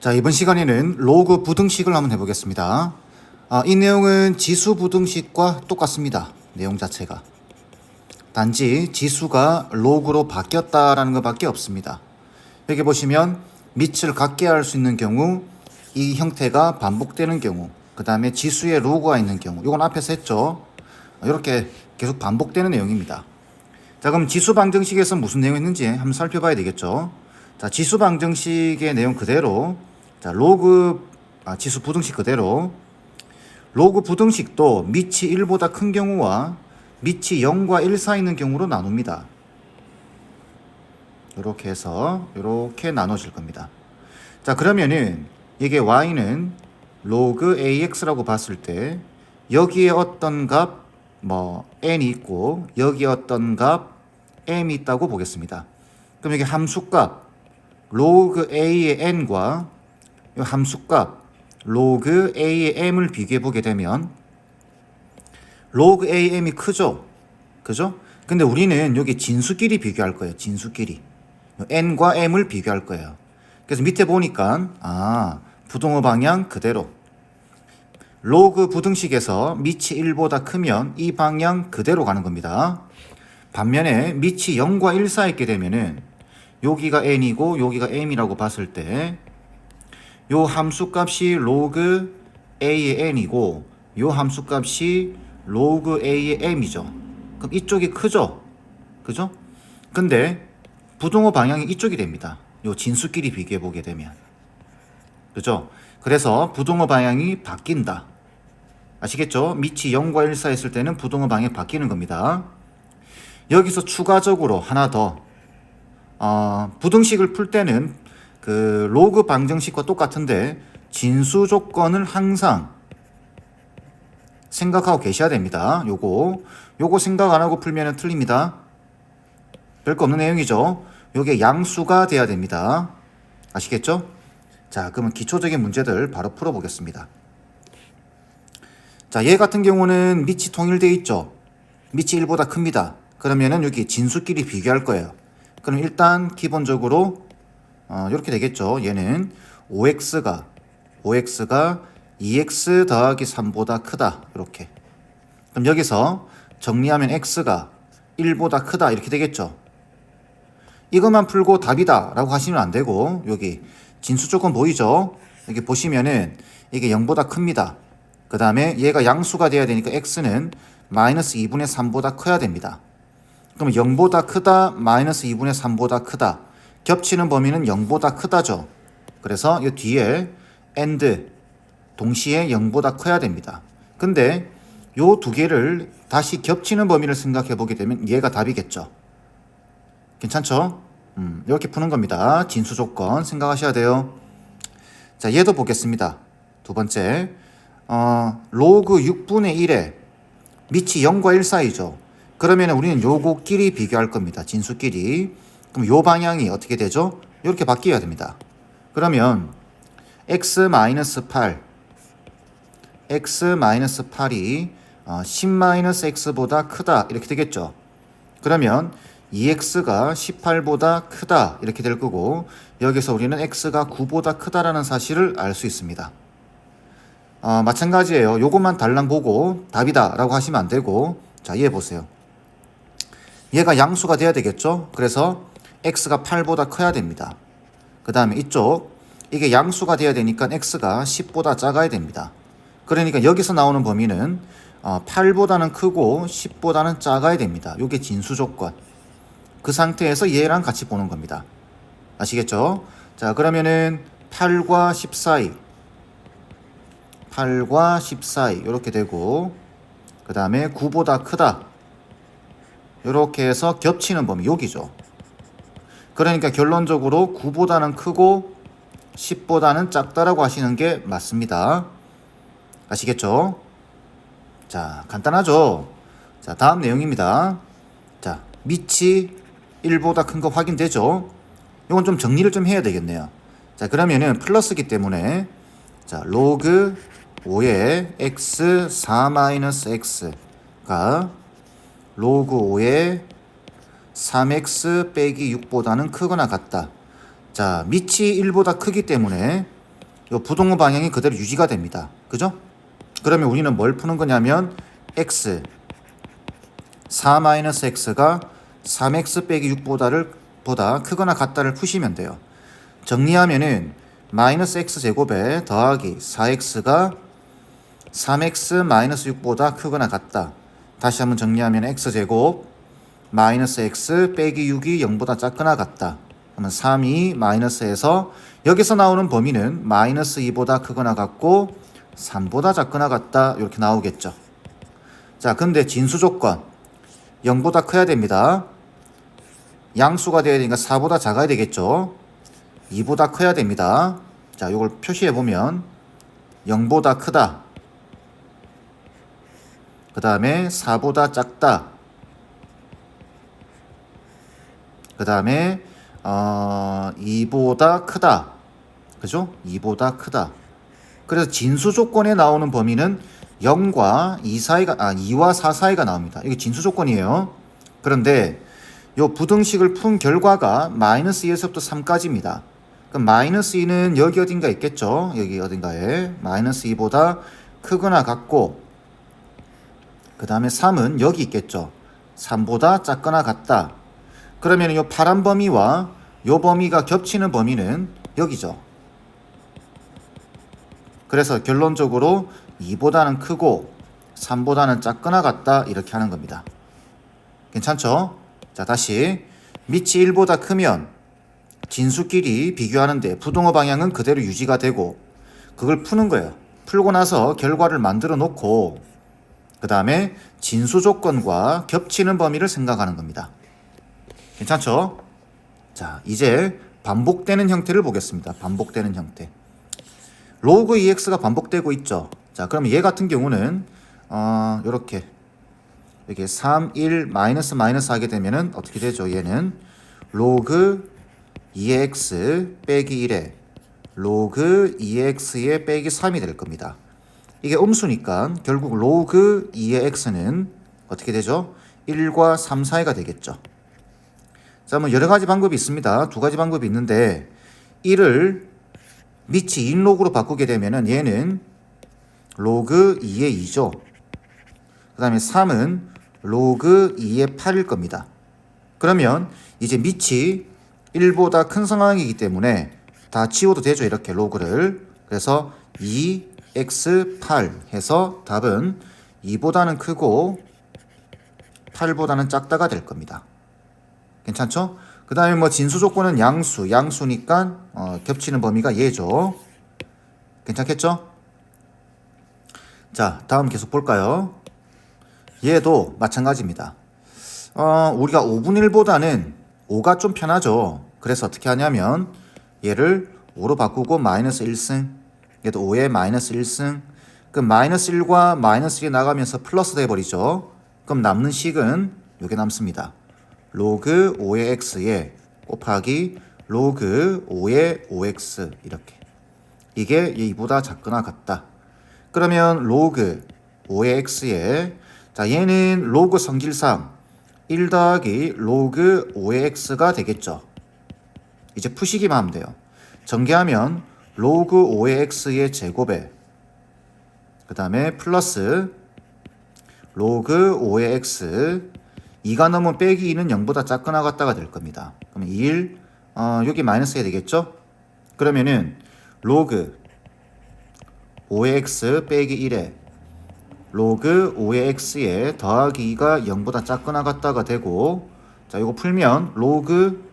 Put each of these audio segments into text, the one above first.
자, 이번 시간에는 로그 부등식을 한번 해보겠습니다. 아, 이 내용은 지수 부등식과 똑같습니다. 내용 자체가. 단지 지수가 로그로 바뀌었다라는 것밖에 없습니다. 여기 보시면 밑을 같게 할 수 있는 경우, 이 형태가 반복되는 경우, 그 다음에 지수에 로그가 있는 경우, 이건 앞에서 했죠. 이렇게 계속 반복되는 내용입니다. 자, 그럼 지수 방정식에서 무슨 내용이 있는지 한번 살펴봐야 되겠죠. 자, 지수 방정식의 내용 그대로, 자, 로그, 아, 지수 부등식 그대로, 로그 부등식도 밑이 1보다 큰 경우와 밑이 0과 1 사이 있는 경우로 나눕니다. 이렇게 해서 이렇게 나눠질 겁니다. 자, 그러면은 이게 y는 로그 ax라고 봤을 때 여기에 어떤 값 뭐 n이 있고 여기에 어떤 값 m이 있다고 보겠습니다. 그럼 이게 함수값 로그 a의 n과 이 함수값 로그 a의 m을 비교해 보게 되면 로그 a m이 크죠? 그죠? 근데 우리는 여기 진수끼리 비교할 거예요. 진수끼리. n과 m을 비교할 거예요. 그래서 밑에 보니까 아, 부동호 방향 그대로. 로그 부등식에서 밑이 1보다 크면 이 방향 그대로 가는 겁니다. 반면에 밑이 0과 1 사이 있게 되면은 여기가 n이고 여기가 m이라고 봤을 때 요 함수값이 로그 a의 n이고 요 함수값이 로그 a의 m이죠. 그럼 이쪽이 크죠? 그죠? 근데 부동호 방향이 이쪽이 됩니다. 요 진수끼리 비교해 보게 되면. 그죠? 그래서 부동호 방향이 바뀐다. 아시겠죠? 밑이 0과 1 사이 있을 때는 부동호 방향이 바뀌는 겁니다. 여기서 추가적으로 하나 더 어, 부등식을 풀 때는 그 로그 방정식과 똑같은데 진수 조건을 항상 생각하고 계셔야 됩니다. 요거 요거 생각 안 하고 풀면은 틀립니다. 별거 없는 내용이죠. 요게 양수가 돼야 됩니다. 아시겠죠? 자, 그러면 기초적인 문제들 바로 풀어 보겠습니다. 자, 얘 같은 경우는 밑이 통일되어 있죠. 밑이 1보다 큽니다. 그러면은 여기 진수끼리 비교할 거예요. 그럼 일단 기본적으로 어, 이렇게 되겠죠. 얘는 5x가 5x가 2x 더하기 3보다 크다. 이렇게. 그럼 여기서 정리하면 x가 1보다 크다. 이렇게 되겠죠. 이것만 풀고 답이다 라고 하시면 안 되고 여기 진수 조건 보이죠? 여기 보시면은 이게 0보다 큽니다. 그 다음에 얘가 양수가 돼야 되니까 x는 마이너스 2분의 3보다 커야 됩니다. 그럼 0보다 크다, 마이너스 2분의 3보다 크다. 겹치는 범위는 0보다 크다죠. 그래서 이 뒤에 and 동시에 0보다 커야 됩니다. 근데 요두 개를 다시 겹치는 범위를 생각해 보게 되면 얘가 답이겠죠. 괜찮죠? 음, 이렇게 푸는 겁니다. 진수 조건 생각하셔야 돼요. 자, 얘도 보겠습니다. 두 번째, 어, 로그 6분의 1에 밑이 0과 1 사이죠. 그러면 우리는 요거끼리 비교할 겁니다. 진수끼리. 그럼 요 방향이 어떻게 되죠? 이렇게 바뀌어야 됩니다. 그러면 x-8 x-8이 어, 10-x보다 크다 이렇게 되겠죠. 그러면 2x가 18보다 크다 이렇게 될 거고 여기서 우리는 x가 9보다 크다라는 사실을 알 수 있습니다. 어, 마찬가지예요. 요것만 달랑 보고 답이다 라고 하시면 안 되고 자 이해 보세요. 얘가 양수가 돼야 되겠죠. 그래서 x가 8보다 커야 됩니다. 그 다음에 이쪽 이게 양수가 돼야 되니까 x가 10보다 작아야 됩니다. 그러니까 여기서 나오는 범위는 어, 8보다는 크고 10보다는 작아야 됩니다. 이게 진수 조건. 그 상태에서 얘랑 같이 보는 겁니다. 아시겠죠? 자, 그러면은 8과 10 사이 8과 10 사이 이렇게 되고 그 다음에 9보다 크다 이렇게 해서 겹치는 범위 여기죠. 그러니까 결론적으로 9보다는 크고 10보다는 작다라고 하시는 게 맞습니다. 아시겠죠? 자, 간단하죠? 자, 다음 내용입니다. 자, 밑이 1보다 큰 거 확인되죠? 이건 좀 정리를 좀 해야 되겠네요. 자, 그러면은 플러스기 때문에 자, 로그 5의 x 4-x가 로그 5의 3x 빼기 6보다는 크거나 같다. 자, 밑이 1보다 크기 때문에 요 부동호 방향이 그대로 유지가 됩니다. 그죠? 그러면 우리는 뭘 푸는 거냐면 x 4-x가 3x 빼기 6보다를 보다 크거나 같다를 푸시면 돼요. 정리하면은 마이너스 x 제곱에 더하기 4x가 3x 마이너스 6보다 크거나 같다. 다시 한번 정리하면 x 제곱 마이너스 x 빼기 6이 0보다 작거나 같다. 그러면 3이 마이너스에서 여기서 나오는 범위는 마이너스 2보다 크거나 같고 3보다 작거나 같다. 이렇게 나오겠죠. 자, 근데 진수 조건 0보다 커야 됩니다. 양수가 되어야 되니까 4보다 작아야 되겠죠. 2보다 커야 됩니다. 자, 이걸 표시해 보면 0보다 크다. 그 다음에 4보다 작다. 그 다음에 어, 2보다 크다. 그죠? 2보다 크다. 그래서 진수 조건에 나오는 범위는 0과 2 사이가 아 2와 4 사이가 나옵니다. 이게 진수 조건이에요. 그런데 요 부등식을 푼 결과가 마이너스 2에서부터 3까지입니다. 그럼 마이너스 2는 여기 어딘가 있겠죠? 여기 어딘가에 마이너스 2보다 크거나 같고 그 다음에 3은 여기 있겠죠? 3보다 작거나 같다. 그러면 요 파란 범위와 요 범위가 겹치는 범위는 여기죠. 그래서 결론적으로 2보다는 크고 3보다는 작거나 같다 이렇게 하는 겁니다. 괜찮죠? 자 다시 밑이 1보다 크면 진수끼리 비교하는데 부동호 방향은 그대로 유지가 되고 그걸 푸는 거예요. 풀고 나서 결과를 만들어 놓고 그 다음에 진수 조건과 겹치는 범위를 생각하는 겁니다. 괜찮죠? 자 이제 반복되는 형태를 보겠습니다. 반복되는 형태. 로그 EX가 반복되고 있죠. 자, 그럼 얘 같은 경우는 어, 요렇게 이렇게 3, 1 마이너스 마이너스 하게 되면은 어떻게 되죠? 얘는 로그 2x 빼기 1에 로그 2x의 빼기 3이 될 겁니다. 이게 음수니까 결국 로그 2의 x는 어떻게 되죠? 1과 3 사이가 되겠죠. 자, 뭐 여러 가지 방법이 있습니다. 두 가지 방법이 있는데 1을 밑이 2로그로 바꾸게 되면은 얘는 로그 2의 2죠. 그 다음에 3은 로그 2의 8일 겁니다. 그러면 이제 밑이 1보다 큰 상황이기 때문에 다 지워도 되죠. 이렇게 로그를. 그래서 2x8 해서 답은 2보다는 크고 8보다는 작다가 될 겁니다. 괜찮죠? 그 다음에 뭐 진수 조건은 양수, 양수니까 어, 겹치는 범위가 얘죠. 괜찮겠죠? 자, 다음 계속 볼까요? 얘도 마찬가지입니다. 어, 우리가 5분의 1보다는 5가 좀 편하죠. 그래서 어떻게 하냐면 얘를 5로 바꾸고 마이너스 1승, 얘도 5에 마이너스 1승, 그 마이너스 1과 마이너스 1이 나가면서 플러스 돼버리죠. 그럼 남는 식은 이게 남습니다. 로그 5의 x에 곱하기 로그 5의 5x 이렇게 이게 이보다 작거나 같다. 그러면 로그 5의 x에 자 얘는 로그 성질상 1 더하기 로그 5의 x가 되겠죠. 이제 푸시기만 하면 돼요. 전개하면 로그 5의 x의 제곱에 그 다음에 플러스 로그 5의 x 2가 넘으면 빼기 2는 0보다 작거나 같다가 될 겁니다. 그러면 1, 어, 여기 마이너스 해야 되겠죠? 그러면은 로그 5의 x 빼기 1에 로그 5의 x에 더하기 2가 0보다 작거나 같다가 되고 자 이거 풀면 로그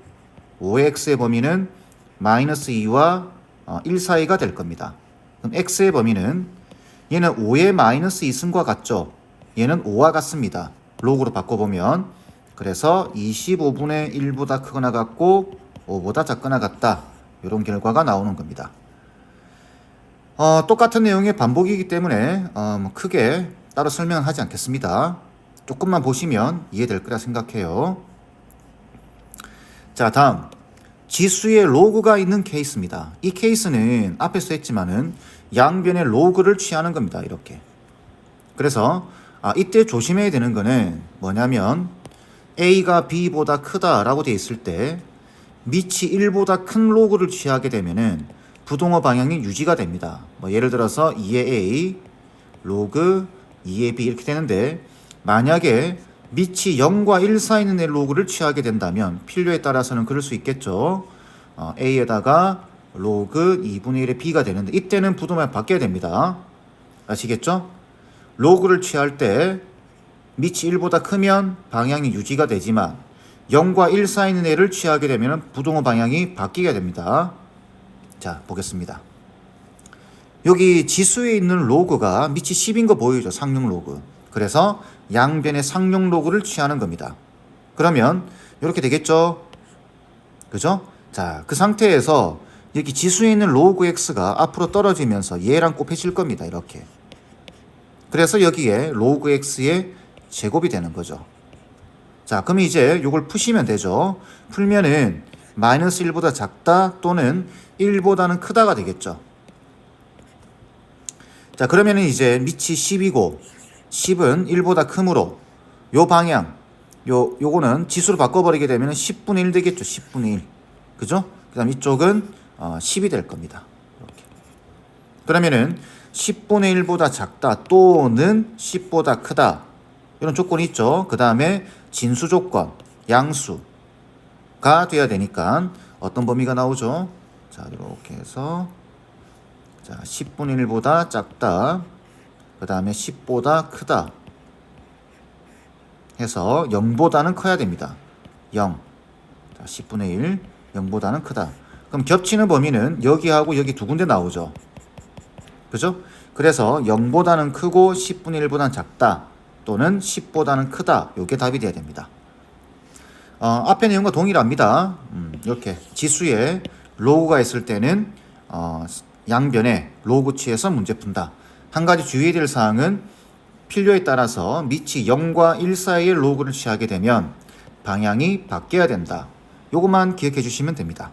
5의 x의 범위는 마이너스 2와 어, 1 사이가 될 겁니다. 그럼 x의 범위는 얘는 5의 마이너스 2승과 같죠? 얘는 5와 같습니다. 로그로 바꿔보면 그래서 25분의 1보다 크거나 같고 5보다 작거나 같다. 이런 결과가 나오는 겁니다. 어, 똑같은 내용의 반복이기 때문에 어, 뭐 크게 따로 설명하지 않겠습니다. 조금만 보시면 이해될 거라 생각해요. 자, 다음 지수에 로그가 있는 케이스입니다. 이 케이스는 앞에서 했지만은 양변의 로그를 취하는 겁니다. 이렇게. 그래서 아, 이때 조심해야 되는 거는 뭐냐면 A가 B보다 크다라고 돼 있을 때 밑이 1보다 큰 로그를 취하게 되면은 부동어 방향이 유지가 됩니다. 뭐 예를 들어서 2의 A 로그 2의 B 이렇게 되는데 만약에 밑이 0과 1 사이 있는 의 로그를 취하게 된다면 필요에 따라서는 그럴 수 있겠죠. 어, A에다가 로그 2분의 1의 B가 되는데 이때는 부동어가 바뀌어야 됩니다. 아시겠죠? 로그를 취할 때 밑이 1보다 크면 방향이 유지가 되지만 0과 1 사이 있는 애를 취하게 되면 부동어 방향이 바뀌게 됩니다. 자, 보겠습니다. 여기 지수에 있는 로그가 밑이 10인 거 보이죠? 상용 로그. 그래서 양변의 상용 로그를 취하는 겁니다. 그러면 이렇게 되겠죠? 그죠? 자, 그 상태에서 여기 지수에 있는 로그 x가 앞으로 떨어지면서 얘랑 곱해질 겁니다. 이렇게. 그래서 여기에 로그 x의 제곱이 되는 거죠. 자, 그럼 이제 이걸 푸시면 되죠. 풀면은 마이너스 1보다 작다 또는 1보다는 크다가 되겠죠. 자, 그러면은 이제 밑이 10이고 10은 1보다 크므로 요 방향 요 요거는 지수로 바꿔 버리게 되면 10분의 1 되겠죠. 10분의 1. 그죠? 그다음 이쪽은 어, 10이 될 겁니다. 그러면은 10분의 1보다 작다 또는 10보다 크다. 이런 조건이 있죠. 그 다음에 진수 조건, 양수가 돼야 되니까 어떤 범위가 나오죠? 자, 이렇게 해서 자, 10분의 1보다 작다. 그 다음에 10보다 크다. 해서 0보다는 커야 됩니다. 0. 자, 10분의 1. 0보다는 크다. 그럼 겹치는 범위는 여기하고 여기 두 군데 나오죠. 그죠? 그래서 0보다는 크고 10분의 1보다는 작다. 또는 10보다는 크다. 요게 답이 돼야 됩니다. 어, 앞의 내용과 동일합니다. 음, 이렇게 지수에 로그가 있을 때는 어, 양변에 로그 취해서 문제 푼다. 한 가지 주의해야 될 사항은 필요에 따라서 밑이 0과 1 사이의 로그를 취하게 되면 방향이 바뀌어야 된다. 요것만 기억해 주시면 됩니다.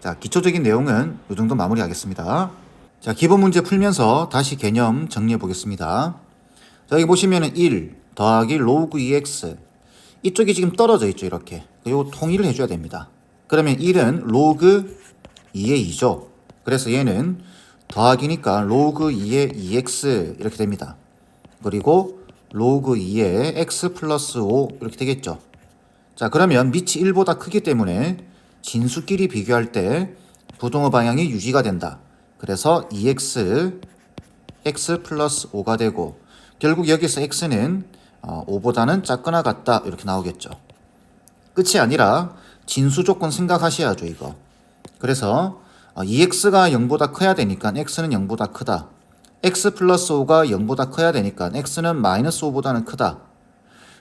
자, 기초적인 내용은 이 정도 마무리하겠습니다. 자, 기본 문제 풀면서 다시 개념 정리해 보겠습니다. 자, 여기 보시면은 1 더하기 로그 2x 이쪽이 지금 떨어져 있죠, 이렇게. 이거 통일을 해줘야 됩니다. 그러면 1은 로그 2의 2죠. 그래서 얘는 더하기니까 로그 2의 2x 이렇게 됩니다. 그리고 로그 2의 x 플러스 5 이렇게 되겠죠. 자, 그러면 밑이 1보다 크기 때문에 진수끼리 비교할 때 부동어 방향이 유지가 된다. 그래서 2x x 플러스 5가 되고 결국 여기서 x는 어, 5보다는 작거나 같다 이렇게 나오겠죠. 끝이 아니라 진수 조건 생각하셔야죠 이거. 그래서 어, 2x가 0보다 커야 되니까 x는 0보다 크다. x 플러스 5가 0보다 커야 되니까 x는 마이너스 5보다는 크다.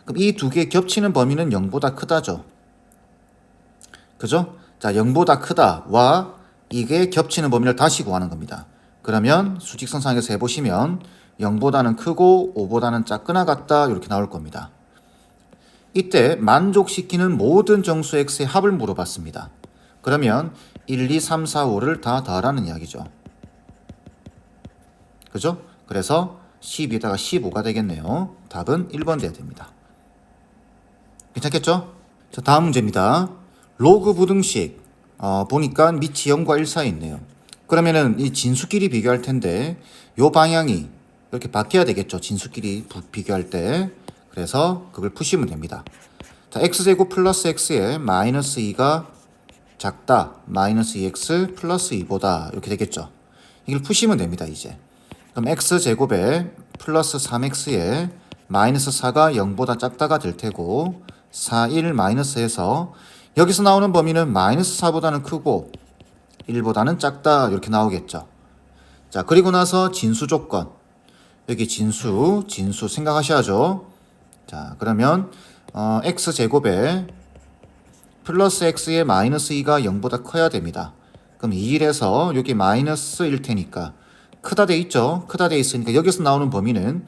그럼 이 두 개 겹치는 범위는 0보다 크다죠. 그죠? 자, 0보다 크다와 이게 겹치는 범위를 다시 구하는 겁니다. 그러면 수직선상에서 해보시면 0보다는 크고 5보다는 작거나 같다 이렇게 나올 겁니다. 이때 만족시키는 모든 정수 x의 합을 물어봤습니다. 그러면 1, 2, 3, 4, 5를 다 더하라는 이야기죠. 그죠? 그래서 12에다가 15가 되겠네요. 답은 1번 돼야 됩니다. 괜찮겠죠? 자, 다음 문제입니다. 로그 부등식. 어, 보니까 밑이 0과 1 사이 있네요. 그러면은 이 진수끼리 비교할 텐데 요 방향이 이렇게 바뀌어야 되겠죠. 진수끼리 부- 비교할 때. 그래서 그걸 푸시면 됩니다. 자, x제곱 플러스 x에 마이너스 2가 작다. 마이너스 2x 플러스 2보다 이렇게 되겠죠. 이걸 푸시면 됩니다. 이제. 그럼 x제곱에 플러스 3x에 마이너스 4가 0보다 작다가 될 테고 4, 1 마이너스에서 여기서 나오는 범위는 마이너스 4보다는 크고 1보다는 작다 이렇게 나오겠죠. 자 그리고 나서 진수 조건 여기 진수 진수 생각하셔야죠. 자 그러면 어, x 제곱에 플러스 x의 마이너스 2가 0보다 커야 됩니다. 그럼 2일에서 여기 마이너스 1 테니까 크다 돼 있죠. 크다 돼 있으니까 여기서 나오는 범위는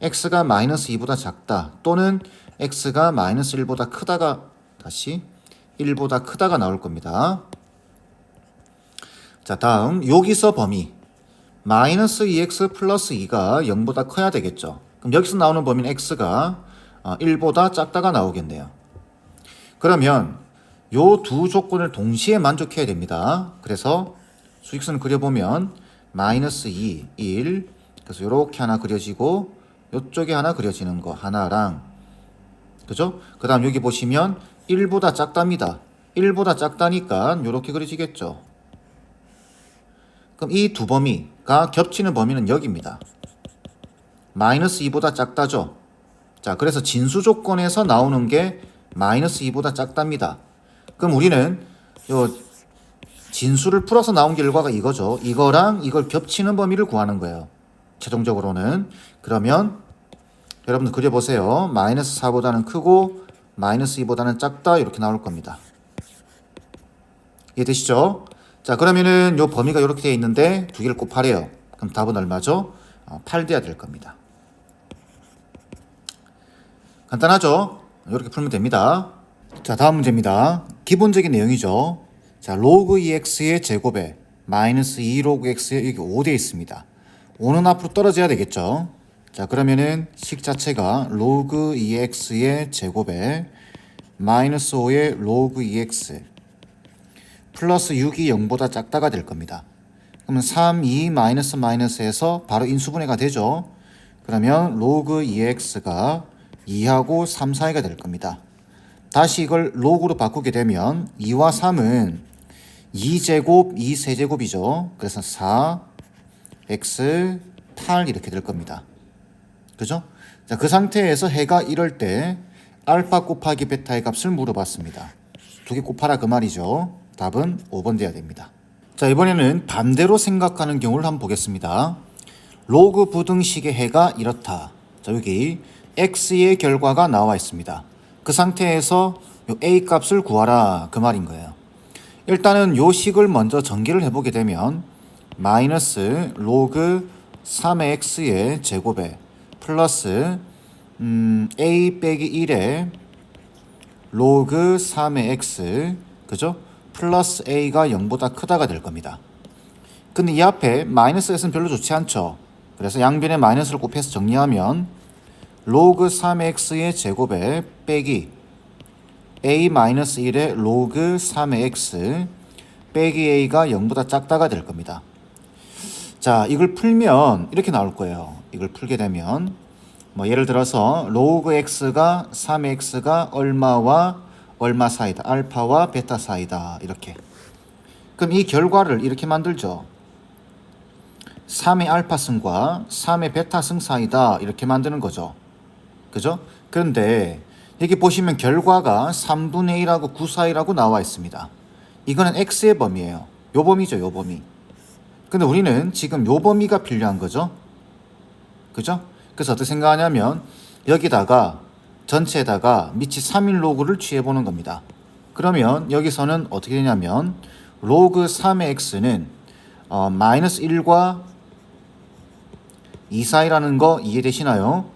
x가 마이너스 2보다 작다 또는 x가 마이너스 1보다 크다가 다시 1보다 크다가 나올 겁니다. 자 다음 여기서 범위 마이너스 2x 플러스 2가 0보다 커야 되겠죠. 그럼 여기서 나오는 범위는 x가 1보다 작다가 나오겠네요. 그러면 요 두 조건을 동시에 만족해야 됩니다. 그래서 수직선을 그려보면 마이너스 2, 1 그래서 이렇게 하나 그려지고 이쪽에 하나 그려지는 거 하나랑 그죠? 그 다음 여기 보시면 1보다 작답니다. 1보다 작다니까 이렇게 그려지겠죠. 그럼 이 두 범위가 겹치는 범위는 여기입니다. 마이너스 2보다 작다죠. 자, 그래서 진수 조건에서 나오는 게 마이너스 2보다 작답니다. 그럼 우리는 요 진수를 풀어서 나온 결과가 이거죠. 이거랑 이걸 겹치는 범위를 구하는 거예요. 최종적으로는. 그러면 여러분들 그려보세요. 마이너스 4보다는 크고 마이너스 2보다는 작다 이렇게 나올 겁니다. 이해되시죠? 자 그러면은 요 범위가 이렇게 되어 있는데 두 개를 곱하래요. 그럼 답은 얼마죠? 어, 8 돼야 될 겁니다. 간단하죠? 이렇게 풀면 됩니다. 자 다음 문제입니다. 기본적인 내용이죠. 자 로그 2x의 제곱에 마이너스 2 로그 x에 여기 5 되어 있습니다. 5는 앞으로 떨어져야 되겠죠. 자 그러면은 식 자체가 로그 2x의 제곱에 마이너스 5의 로그 2x 플러스 6이 0보다 작다가 될 겁니다. 그러면 3, 2 마이너스 마이너스에서 바로 인수분해가 되죠. 그러면 로그 2x가 2하고 3 사이가 될 겁니다. 다시 이걸 로그로 바꾸게 되면 2와 3은 2제곱, 2세제곱이죠. 그래서 4, x, 8 이렇게 될 겁니다. 그죠? 자, 그 상태에서 해가 이럴 때 알파 곱하기 베타의 값을 물어봤습니다. 두 개 곱하라 그 말이죠. 답은 5번 돼야 됩니다. 자, 이번에는 반대로 생각하는 경우를 한번 보겠습니다. 로그 부등식의 해가 이렇다. 자, 여기 x의 결과가 나와 있습니다. 그 상태에서 요 a 값을 구하라 그 말인 거예요. 일단은 요 식을 먼저 전개를 해보게 되면 마이너스 로그 3의 x의 제곱에 플러스 음, a 빼기 1에 로그 3의 x 그죠? 플러스 a가 0보다 크다가 될 겁니다. 근데 이 앞에 마이너스 s는 별로 좋지 않죠. 그래서 양변에 마이너스를 곱해서 정리하면 로그 3x의 제곱에 빼기 a 마이너스 1의 로그 3의 x 빼기 a가 0보다 작다가 될 겁니다. 자, 이걸 풀면 이렇게 나올 거예요. 이걸 풀게 되면 뭐 예를 들어서 로그 x가 3x가 얼마와 얼마 사이다. 알파와 베타 사이다. 이렇게. 그럼 이 결과를 이렇게 만들죠. 3의 알파승과 3의 베타승 사이다. 이렇게 만드는 거죠. 그죠? 그런데 여기 보시면 결과가 3분의 1하고 9 사이라고 나와 있습니다. 이거는 x의 범위예요. 요 범위죠, 요 범위. 근데 우리는 지금 요 범위가 필요한 거죠. 그죠? 그래서 어떻게 생각하냐면 여기다가 전체에다가 밑이 3일 로그를 취해 보는 겁니다. 그러면 여기서는 어떻게 되냐면 로그 3의 x는 어, 마이너스 1과 2 사이라는 거 이해되시나요?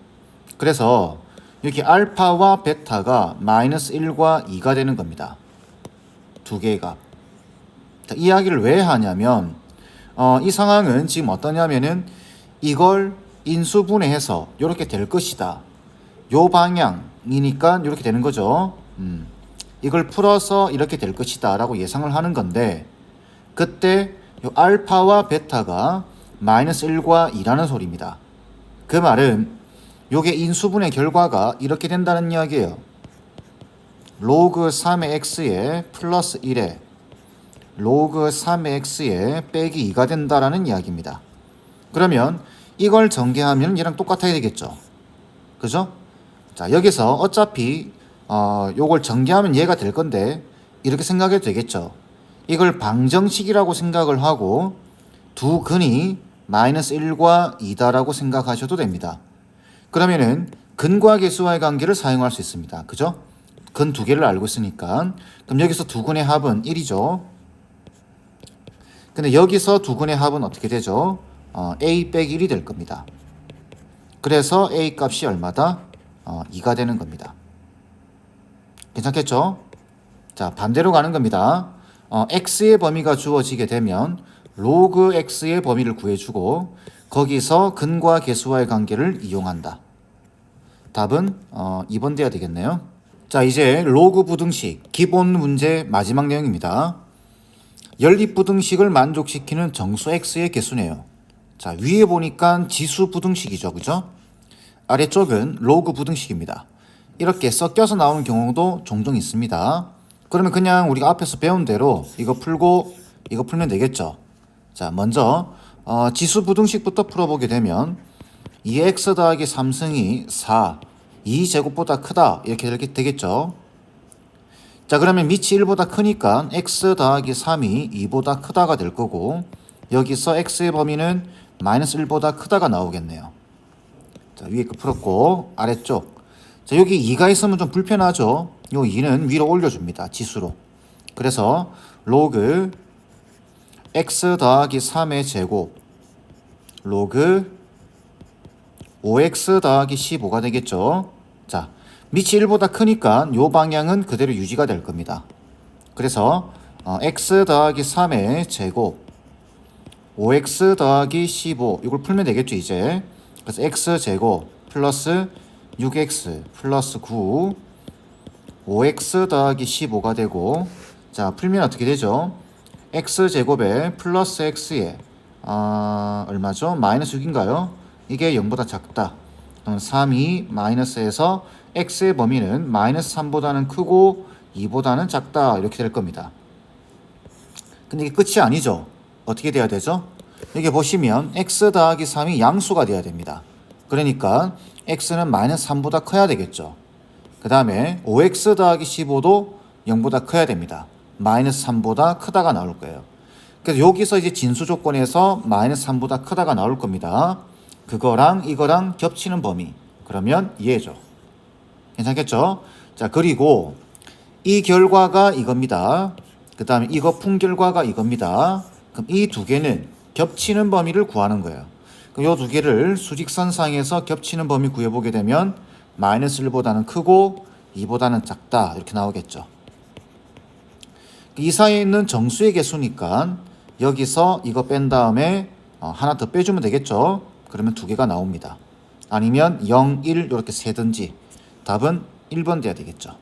그래서 여기 알파와 베타가 마이너스 1과 2가 되는 겁니다. 두. 자, 이야기를 왜 하냐면 어, 이 상황은 지금 어떠냐면은 이걸 인수분해해서 이렇게 될 것이다. 요 방향이니까 이렇게 되는 거죠. 음, 이걸 풀어서 이렇게 될 것이다 라고 예상을 하는 건데 그때 요 알파와 베타가 마이너스 1과 2라는 소리입니다. 그 말은 요게 인수분해 결과가 이렇게 된다는 이야기예요. 로그 3의 x에 플러스 1에 로그 3의 x에 빼기 2가 된다라는 이야기입니다. 그러면 이걸 전개하면 얘랑 똑같아야 되겠죠. 그죠? 자, 여기서 어차피 어, 요걸 전개하면 얘가 될 건데 이렇게 생각해도 되겠죠. 이걸 방정식이라고 생각을 하고 두 근이 마이너스 1과 2다라고 생각하셔도 됩니다. 그러면은 근과 계수와의 관계를 사용할 수 있습니다. 그죠? 근 두 개를 알고 있으니까 그럼 여기서 두 근의 합은 1이죠. 근데 여기서 두 근의 합은 어떻게 되죠? 어, a 빼기 1이 될 겁니다. 그래서 a 값이 얼마다? 어, 2가 되는 겁니다. 괜찮겠죠? 자, 반대로 가는 겁니다. 어, x의 범위가 주어지게 되면 로그 x의 범위를 구해주고 거기서 근과 계수와의 관계를 이용한다. 답은 어, 2번 돼야 되겠네요. 자, 이제 로그 부등식 기본 문제 마지막 내용입니다. 연립 부등식을 만족시키는 정수 x의 개수네요. 자, 위에 보니까 지수 부등식이죠. 그죠? 아래쪽은 로그 부등식입니다. 이렇게 섞여서 나오는 경우도 종종 있습니다. 그러면 그냥 우리가 앞에서 배운 대로 이거 풀고 이거 풀면 되겠죠. 자, 먼저 어, 지수 부등식부터 풀어보게 되면 2x 더하기 3승이 4, 2제곱보다 크다 이렇게 이렇게 되겠죠. 자 그러면 밑이 1보다 크니까 x 더하기 3이 2보다 크다가 될 거고 여기서 x의 범위는 마이너스 1보다 크다가 나오겠네요. 자 위에 거 풀었고 아래쪽 자 여기 2가 있으면 좀 불편하죠. 요 2는 위로 올려줍니다. 지수로. 그래서 로그 x 더하기 3의 제곱 로그 5x 더하기 15가 되겠죠. 자, 밑이 1보다 크니까 요 방향은 그대로 유지가 될 겁니다. 그래서 어, x 더하기 3의 제곱 5x 더하기 15 이걸 풀면 되겠죠 이제? 그래서 x 제곱 플러스 6x 플러스 9 5x 더하기 15가 되고 자 풀면 어떻게 되죠? X 제곱에 플러스 x에 아 얼마죠? 마이너스 6인가요? 이게 0보다 작다. 그럼 3이 마이너스에서 x의 범위는 마이너스 3보다는 크고 2보다는 작다. 이렇게 될 겁니다. 근데 이게 끝이 아니죠. 어떻게 돼야 되죠? 여기 보시면 x 더하기 3이 양수가 돼야 됩니다. 그러니까 x는 마이너스 3보다 커야 되겠죠. 그 다음에 5x 더하기 15도 0보다 커야 됩니다. 마이너스 3보다 크다가 나올 거예요. 그래서 여기서 이제 진수 조건에서 마이너스 3보다 크다가 나올 겁니다. 그거랑 이거랑 겹치는 범위. 그러면 이해죠. 괜찮겠죠? 자, 그리고 이 결과가 이겁니다. 그 다음에 이거 풍결과가 이겁니다. 그럼 이 두 개는 겹치는 범위를 구하는 거예요. 그럼 이 두 개를 수직선상에서 겹치는 범위 구해보게 되면 마이너스 1보다는 크고 2보다는 작다 이렇게 나오겠죠. 이 사이에 있는 정수의 개수니까 여기서 이거 뺀 다음에 어, 하나 더 빼주면 되겠죠. 그러면 두 개가 나옵니다. 아니면 0, 1 이렇게 세든지 답은 1번 돼야 되겠죠.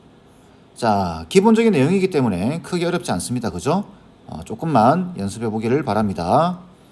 자, 기본적인 내용이기 때문에 크게 어렵지 않습니다. 그죠? 어, 조금만 연습해 보기를 바랍니다.